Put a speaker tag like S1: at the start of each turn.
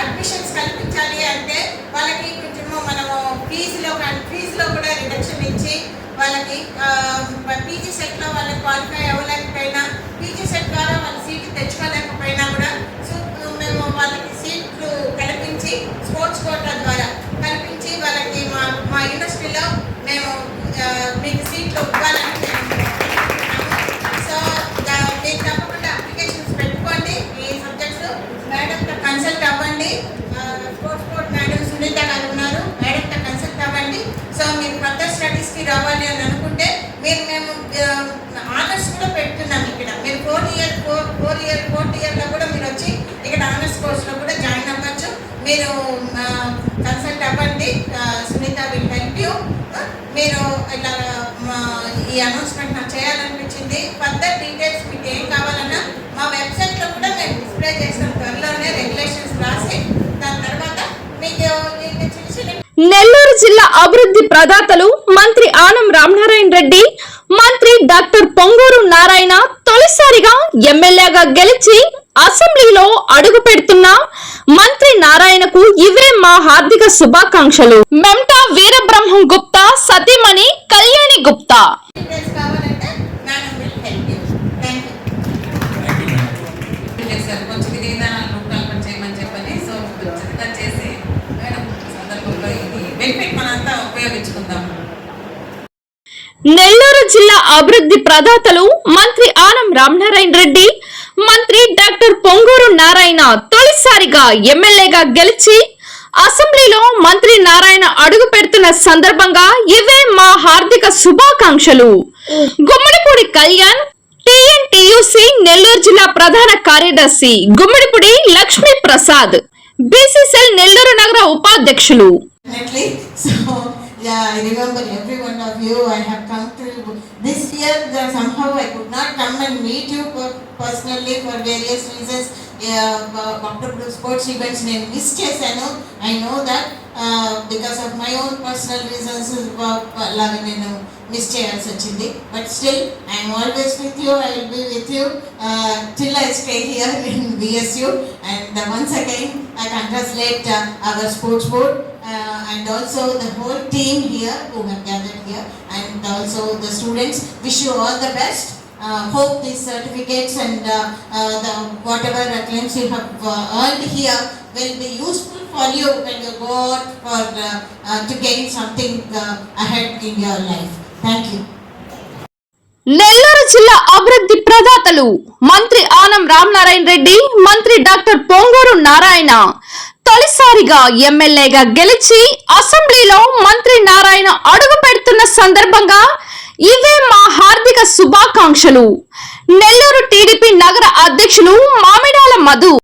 S1: Admissions కల్పించాలి అంటే వాళ్ళకి కొంచెం మనము ఫీజులో కానీ ఫీజులో కూడా రిడక్షన్ ఇచ్చి వాళ్ళకి పీజీ సెట్లో వాళ్ళు క్వాలిఫై అవ్వలేకపోయినా పీజీ సెట్ ద్వారా వాళ్ళు సీట్లు తెచ్చుకోలేకపోయినా కూడా సో మేము వాళ్ళకి సీట్లు కల్పించి స్పోర్ట్స్ కోటా ద్వారా కల్పించి వాళ్ళకి మా మా యూనివర్సిటీలో మేము మీకు సీట్లు ఇవ్వాలని మేము సో దా- మీరు తప్పకుండా అప్లికేషన్స్ పెట్టుకోండి ఈ సబ్జెక్ట్స్ మేడంతో కన్సల్ట్ అవ్వండి ఆ, స్పోర్ట్స్ బోర్డ్ మేడం సునీత గారు ఉన్నారు మేడంతో కన్సల్ట్ అవ్వండి సో మీరు ఫర్దర్ స్టడీస్కి రావాలి అని అనుకుంటే మీరు మేము ఆనర్స్ కూడా పెడుతున్నాం ఇక్కడ మీరు four year four four year fourth ఇయర్లో కూడా మీరు వచ్చి ఇక్కడ ఆనర్స్ కోర్స్లో కూడా జాయిన్ అవ్వచ్చు మీరు కన్సల్ట్ అవ్వండి. సునీత విల్ హెల్ప్ యూ మీరు ఇలా మా ఈ అనౌన్స్మెంట్ నాకు చేయాలనిపించింది. ఫర్దర్ డీటెయిల్స్ మీకు ఏం కావాలన్నా మా వెబ్సైట్లో కూడా మేము డిస్ప్లే చేస్తాం. త్వరలోనే రెగ్యులేషన్స్ రాసి దాని తర్వాత మీకు మీకు
S2: నెల్లూరు జిల్లా అభివృద్ధి ప్రదాతలు మంత్రి ఆనం రామనారాయణ రెడ్డి మంత్రి డాక్టర్ పొంగూరు నారాయణ తొలిసారిగా ఎమ్మెల్యేగా గెలిచి అసెంబ్లీలో అడుగు పెడుతున్న మంత్రి నారాయణకు ఇవే మా హార్దిక శుభాకాంక్షలు. మెమ్టా వీరబ్రహ్మం గుప్తా సతీమణి కళ్యాణి గుప్తా. నెల్లూరు జిల్లా అభివృద్ధి ప్రదాతలు మంత్రి ఆ రామనారాయణ రెడ్డి మంత్రి డాక్టర్ పొంగూరు నారాయణ తొలిసారిగా ఎమ్మెల్యేగా గెలిచి అసెంబ్లీలో మంత్రి నారాయణ అడుగు పెడుతున్న సందర్భంగా ఇవే మా హార్దిక శుభాకాంక్షలు. గుమ్మడిపూడి కళ్యాణ్ టిఎన్టీయూసి నెల్లూరు జిల్లా ప్రధాన కార్యదర్శి గుమ్మడిపూడి లక్ష్మీ ప్రసాద్ బీసీసీఎల్ నెల్లూరు నగర ఉపాధ్యక్షులు.
S1: yeah, I remember every one of you. I have come to this year. That somehow I could not come and meet you per- personally for various reasons. Yeah, Dr. Blue sports events నేను miss చేశాను I know that because of my own personal reasons అలాగా నేను miss చేయాల్సి వచ్చింది but still I'm always with you I will be with you till I stay here in BSU and once again I congratulate our sports board uh, And also the whole team here who have gathered here and also the students wish you all the best uh, hope these certificates and uh, uh, the whatever acclaims you have uh, earned here will be useful for you when you go out for uh, uh, to gain something uh, ahead in your life thank you
S2: Nellore జిల్లా అభివృద్ధి ప్రదాతలు మంత్రి ఆనం రామనారాయణ రెడ్డి మంత్రి doctor Ponguru Narayana తొలిసారిగా ఎమ్మెల్యేగా గెలిచి అసెంబ్లీలో మంత్రి నారాయణ అడుగు పెడుతున్న సందర్భంగా ఇవే మా హార్దిక శుభాకాంక్షలు. నెల్లూరు టీడీపీ నగర అధ్యక్షులు మామిడాల మధు.